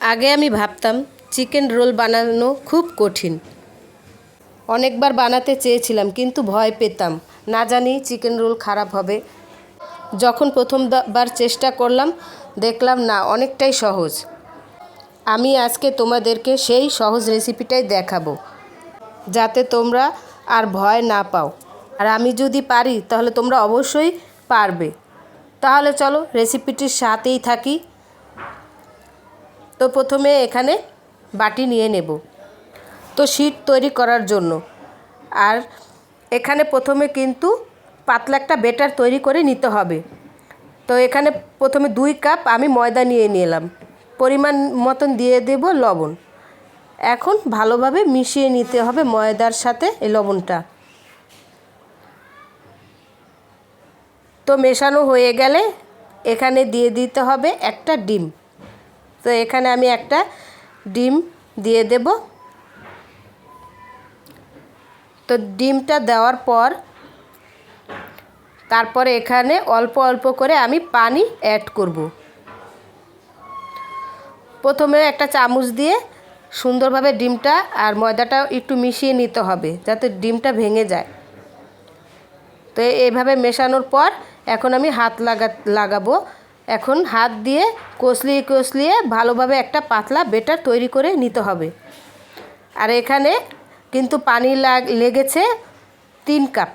আগে আমি ভাবতাম চিকেন রোল বানানো খুব কঠিন। অনেকবার বানাতে চেয়েছিলাম, কিন্তু ভয় পেতাম। না জানি চিকেন রোল খারাপ হবে। যখন প্রথমবার চেষ্টা করলাম, দেখলাম না, অনেকটাই সহজ। আমি আজকে তোমাদেরকে সেই সহজ রেসিপিটাই দেখাবো, যাতে তোমরা আর ভয় না পাও। আর আমি যদি পারি, তাহলে তোমরা অবশ্যই পারবে। তাহলে চলো রেসিপিটির সাথেই থাকি। তো প্রথমে এখানে বাটি নিয়ে নেব। তো শীট তৈরি করার জন্য। আর এখানে প্রথমে কিন্তু পাতলা একটা বেটার তৈরি করে নিতে হবে। তো এখানে প্রথমে দুই কাপ আমি ময়দা নিয়ে নিলাম। পরিমাণ মতন দিয়ে দেব লবণ। এখন ভালোভাবে মিশিয়ে নিতে হবে ময়দার সাথে এই লবণটা। তো মেশানো হয়ে গেলে এখানে দিয়ে দিতে হবে একটা ডিম। তো এখানে আমি একটা ডিম দিয়ে দেব। তো ডিমটা দেওয়ার পর তারপরে এখানে অল্প অল্প করে আমি পানি অ্যাড করব। প্রথমে একটা চামচ দিয়ে সুন্দরভাবে ডিমটা আর ময়দাটা একটু মিশিয়ে নিতে হবে যাতে ডিমটা ভেঙে যায়। তো এইভাবে মেশানোর পর এখন আমি হাত লাগা লাগাবো। এখন হাত দিয়ে কষলিয়ে কষলিয়ে ভালোভাবে একটা পাতলা বেটার তৈরি করে নিতে হবে। আর এখানে কিন্তু পানি লাগ, লেগেছে তিন কাপ।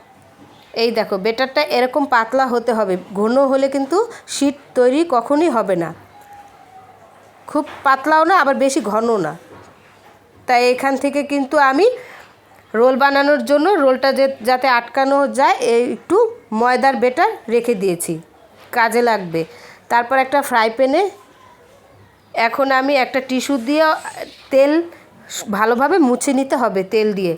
এই দেখো, বেটারটা এরকম পাতলা হতে হবে। ঘন হলে কিন্তু শীত তৈরি কখনই হবে না। খুব পাতলাও না, আবার বেশি ঘনও না। তাই এখান থেকে কিন্তু আমি রোল বানানোর জন্য রোলটা যে, যাতে আটকানো যায় একটু ময়দার বেটার রেখে দিয়েছি। কাজে লাগবে। তারপর একটা ফ্রাই প্যানে এখন আমি একটা টিস্যু দিয়ে তেল ভালোভাবে মুছে নিতে হবে তেল দিয়ে,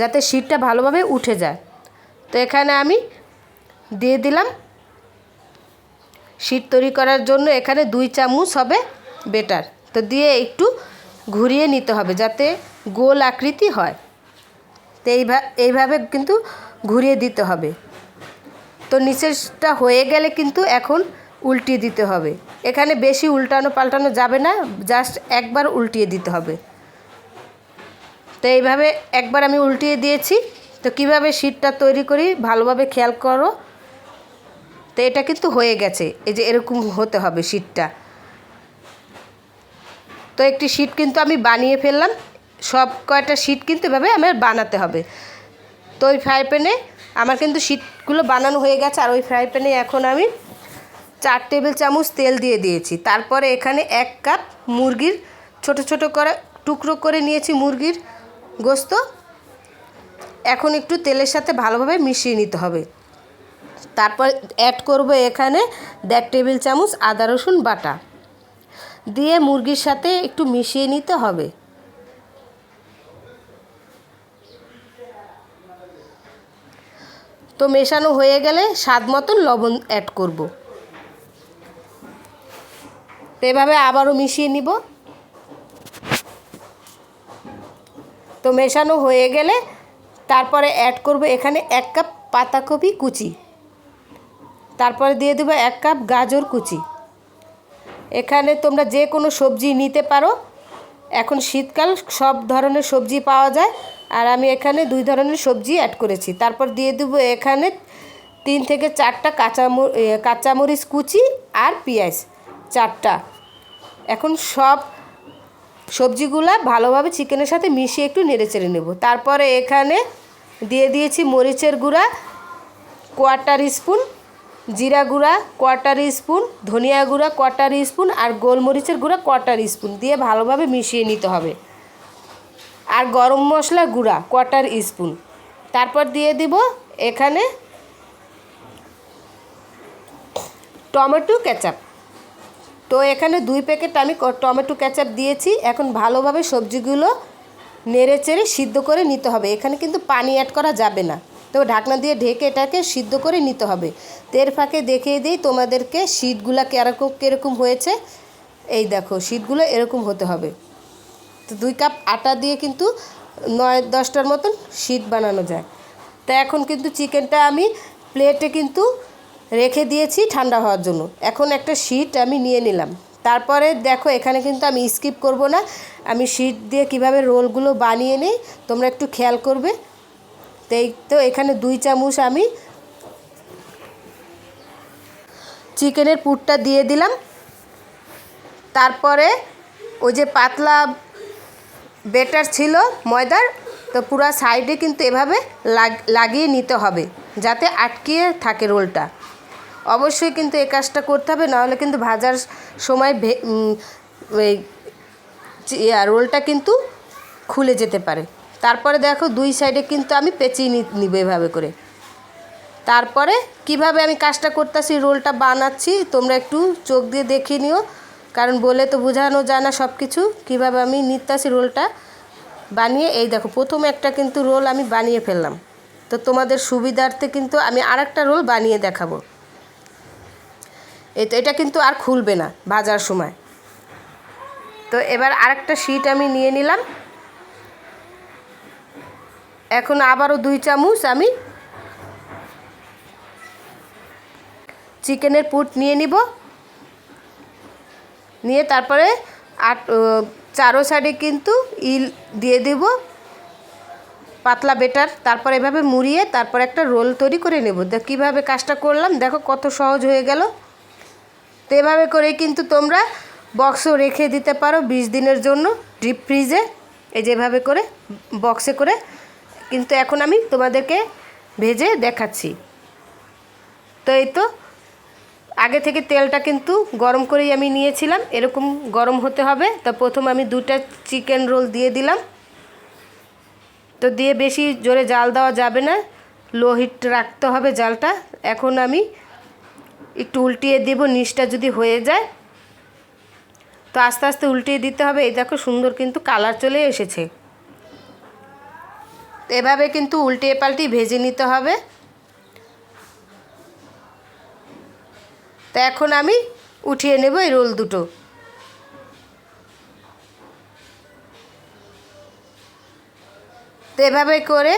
যাতে শীতটা ভালোভাবে উঠে যায়। তো এখানে আমি দিয়ে দিলাম। শীত তৈরি করার জন্য এখানে দুই চামচ হবে বেটার তো দিয়ে একটু ঘুরিয়ে নিতে হবে যাতে গোল আকৃতি হয়। তো এইভাবে এইভাবে কিন্তু ঘুরিয়ে দিতে হবে। তো নিচেরটা হয়ে গেলে কিন্তু এখন উল্টিয়ে দিতে হবে। এখানে বেশি উল্টানো পাল্টানো যাবে না জাস্ট একবার উল্টিয়ে দিতে হবে। তো এইভাবে একবার আমি উল্টিয়ে দিয়েছি। তো কীভাবে শীতটা তৈরি করি ভালোভাবে খেয়াল করো। তো এটা কিন্তু হয়ে গেছে, এই যে এরকম হতে হবে শীতটা। তো একটি শীট কিন্তু আমি বানিয়ে ফেললাম, সব কয়টা শীট কিন্তু এভাবে আমার বানাতে হবে। তো ওই ফ্রাই প্যানে আমার কিন্তু শীটগুলো বানানো হয়ে গেছে আর ওই ফ্রাই প্যানে এখন আমি চার টেবিল চামচ তেল দিয়ে দিয়েছি। তারপরে এখানে এক কাপ মুরগির ছোট ছোট করে টুকরো করে নিয়েছি মুরগির গোস্ত। এখন একটু তেলের সাথে ভালোভাবে মিশিয়ে নিতে হবে। তারপর অ্যাড করব এখানে দেড় টেবিল চামচ আদা রসুন বাটা। দিয়ে মুরগির সাথে একটু মিশিয়ে নিতে হবে। তো মেশানো হয়ে গেলে স্বাদ মতন লবণ অ্যাড করব। তো এভাবে আবারও মিশিয়ে নিব। তো মেশানো হয়ে গেলে তারপরে অ্যাড করব এখানে এক কাপ পাতাকপি কুচি। তারপরে দিয়ে দেবো এক কাপ গাজর কুচি। এখানে তোমরা যে কোনো সবজি নিতে পারো। এখন শীতকাল সব ধরনের সবজি পাওয়া যায়। আর আমি এখানে দুই ধরনের সবজি অ্যাড করেছি। তারপর দিয়ে দেবো এখানে তিন থেকে চারটা কাঁচা কাঁচামরিচ কুচি আর পেঁয়াজ, চারটা। এখন সব সবজিগুলা ভালোভাবে চিকেনের সাথে মিশিয়ে একটু নেড়ে চেড়ে নেব। তারপরে এখানে দিয়ে দিয়েছি মরিচের গুঁড়া কোয়ার্টার স্পুন, জিরা গুঁড়া কোয়ার্টার স্পুন, ধনিয়া গুঁড়া কোয়ার্টার স্পুন আর গোলমরিচের গুঁড়া কোয়ার্টার স্পুন। দিয়ে ভালোভাবে মিশিয়ে নিতে হবে। আর গরম মশলা গুঁড়া কোয়ার্টার স্পুন। তারপর দিয়ে দিব এখানে টমেটো কেচাপ। তো এখানে দুই প্যাকেট আমি টমেটো কেচাপ দিয়েছি। এখন ভালোভাবে সবজিগুলো নেড়ে চেড়ে সিদ্ধ করে নিতে হবে। এখানে কিন্তু পানি অ্যাড করা যাবে না। তো ঢাকনা দিয়ে ঢেকে এটাকে সিদ্ধ করে নিতে হবে। তের ফাঁকে দেখিয়ে দিই তোমাদেরকে শীতগুলো কীরকম কীরকম হয়েছে। এই দেখো শীতগুলো এরকম হতে হবে। তো দুই কাপ আটা দিয়ে কিন্তু নয়, দশটার মতন শীত বানানো যায়। তা এখন কিন্তু চিকেনটা আমি প্লেটে কিন্তু রেখে দিয়েছি ঠান্ডা হওয়ার জন্য। এখন একটা শীট আমি নিয়ে নিলাম। তারপরে দেখো এখানে কিন্তু আমি স্কিপ করব না। আমি শীট দিয়ে কীভাবে রোলগুলো বানিয়ে নিই, তোমরা একটু খেয়াল করবে। তো এই তো এখানে দুই চামচ আমি চিকেনের পুরটা দিয়ে দিলাম। তারপরে ওই যে পাতলা বেটার ছিল ময়দার, তো পুরো সাইডে কিন্তু এভাবে লাগ- লাগিয়ে নিতে হবে, যাতে আটকিয়ে থাকে রোলটা। অবশ্যই কিন্তু এই কাজটা করতে হবে, নাহলে কিন্তু ভাজার সময় ভে- রোলটা কিন্তু খুলে যেতে পারে। তারপরে দেখো দুই সাইডে কিন্তু আমি পেঁচিয়ে নিব এভাবে করে। তারপরে কীভাবে আমি কাজটা করতেছি, রোলটা বানাচ্ছি, তোমরা একটু চোখ দিয়ে দেখে নিও। কারণ বলে তো বোঝানো যায় না সব কিছু কীভাবে আমি নিতাছি রোলটা বানিয়ে, এই দেখো, প্রথম একটা কিন্তু রোল আমি বানিয়ে ফেললাম। তো তোমাদের সুবিধার্থে কিন্তু আমি আরেকটা রোল বানিয়ে দেখাবো। এই তো, এটা কিন্তু আর খুলবে না ভাজার সময়। তো এবার আরেকটা শিট আমি নিয়ে নিলাম। এখন আবারও দুই চামচ আমি চিকেনের পুট নিয়ে নিব। নিয়ে তারপরে আট চারো সাইডে কিন্তু ইল দিয়ে দেব, পাতলা বেটার। তারপর এভাবে মুড়িয়ে তারপর একটা রোল তৈরি করে নেব। কীভাবে কাজটা করলাম, দেখো কত সহজ হয়ে গেল। তো এভাবে করে কিন্তু তোমরা বক্সও রেখে দিতে পারো বিশ দিনের জন্য ডিপ ফ্রিজে এই যেভাবে করে বক্সে করে কিন্তু এখন আমি তোমাদেরকে ভেজে দেখাচ্ছি। তো এই তো আগে থেকে তেলটা কিন্তু গরম করেই আমি নিয়েছিলাম। এরকম গরম হতে হবে। তো প্রথম আমি দুটা চিকেন রোল দিয়ে দিলাম। তো দিয়ে বেশি জোরে জাল দেওয়া যাবে না। লো হিট রাখতে হবে জালটা। এখন আমি একটু উল্টিয়ে দেব, নিচটা যদি হয়ে যায়। তো আস্তে আস্তে উল্টিয়ে দিতে হবে। এই দেখো সুন্দর কিন্তু কালার চলে এসেছে। এভাবে কিন্তু উল্টিয়ে পাল্টি ভেজে নিতে হবে। তো এখন আমি উঠিয়ে নেব এই রোল দুটো। তো এভাবে করে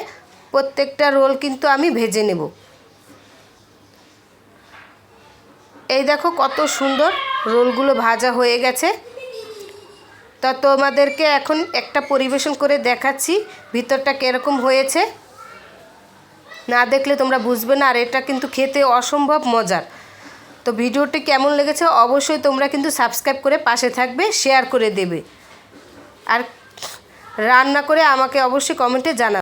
প্রত্যেকটা রোল কিন্তু আমি ভেজে নেব। এই দেখো কত সুন্দর রোলগুলো ভাজা হয়ে গেছে। তা তোমাদেরকে এখন একটা পরিবেশন করে দেখাচ্ছি ভিতরটা কীরকম হয়েছে। না দেখলে তোমরা বুঝবে না, আর এটা কিন্তু খেতে অসম্ভব মজার। তো ভিডিওটি কেমন লেগেছে অবশ্যই তোমরা কিন্তু সাবস্ক্রাইব করে পাশে থাকবে শেয়ার করে দেবে। আর রান্না করে আমাকে অবশ্যই কমেন্টে জানাবে।